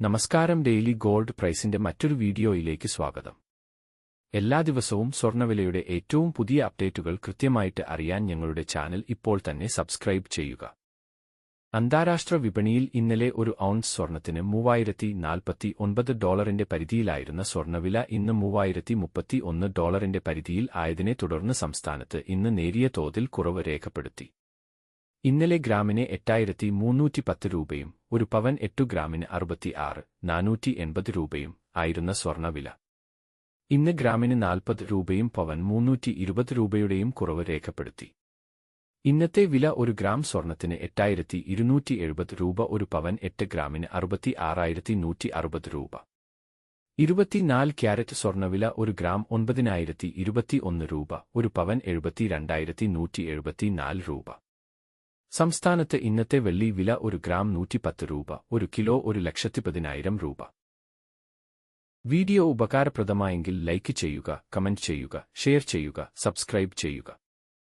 നമസ്കാരം daily gold പ്രൈസിന്റെ മറ്റൊരു വീഡിയോയിലേക്ക് സ്വാഗതം. എല്ലാ ദിവസവും സ്വർണവിലയുടെ ഏറ്റവും പുതിയ അപ്ഡേറ്റുകൾ കൃത്യമായിട്ട് അറിയാൻ ഞങ്ങളുടെ ചാനൽ ഇപ്പോൾ തന്നെ സബ്സ്ക്രൈബ് ചെയ്യുക. അന്താരാഷ്ട്ര വിപണിയിൽ ഇന്നലെ ഒരു ഔൺസ് സ്വർണത്തിന് മൂവായിരത്തി നാൽപ്പത്തി ഒൻപത് ഡോളറിന്റെ പരിധിയിലായിരുന്ന സ്വർണവില ഇന്ന് മൂവായിരത്തി മുപ്പത്തി ഒന്ന് ഡോളറിന്റെ പരിധിയിൽ ആയതിനെ തുടർന്ന് സംസ്ഥാനത്ത് ഇന്ന് നേരിയ തോതിൽ കുറവ് രേഖപ്പെടുത്തി. ഇന്നലെ ഗ്രാമിന് എട്ടായിരത്തി മുന്നൂറ്റി പത്ത് രൂപയും ഒരു പവൻ എട്ടു ഗ്രാമിന് അറുപത്തി ആറ് നാനൂറ്റി എൺപത് രൂപയും ആയിരുന്ന സ്വർണവില. ഇന്ന് ഗ്രാമിന് നാൽപ്പത് രൂപയും പവൻ മുന്നൂറ്റി ഇരുപത് രൂപയുടെയും കുറവ് രേഖപ്പെടുത്തി. ഇന്നത്തെ വില ഒരു ഗ്രാം സ്വർണത്തിന് എട്ടായിരത്തി ഇരുന്നൂറ്റി എഴുപത് രൂപ ഒരു പവൻ എട്ട് ഗ്രാമിന് അറുപത്തി ആറായിരത്തി നൂറ്റി അറുപത് രൂപ. ഇരുപത്തിനാല് ക്യാരറ്റ് സ്വർണവില ഒരു ഗ്രാം ഒൻപതിനായിരത്തി ഇരുപത്തി ഒന്ന് രൂപ ഒരു പവൻ എഴുപത്തി രണ്ടായിരത്തി നൂറ്റി എഴുപത്തിനാല് രൂപ. സംസ്ഥാനത്ത് ഇന്നത്തെ വെള്ളി വില ഒരു ഗ്രാം നൂറ്റിപ്പത്ത് രൂപ ഒരു കിലോ ഒരു ലക്ഷത്തി പതിനായിരം രൂപ. വീഡിയോ ഉപകാരപ്രദമായെങ്കിൽ ലൈക്ക് ചെയ്യുക കമന്റ് ചെയ്യുക ഷെയർ ചെയ്യുക സബ്സ്ക്രൈബ് ചെയ്യുക.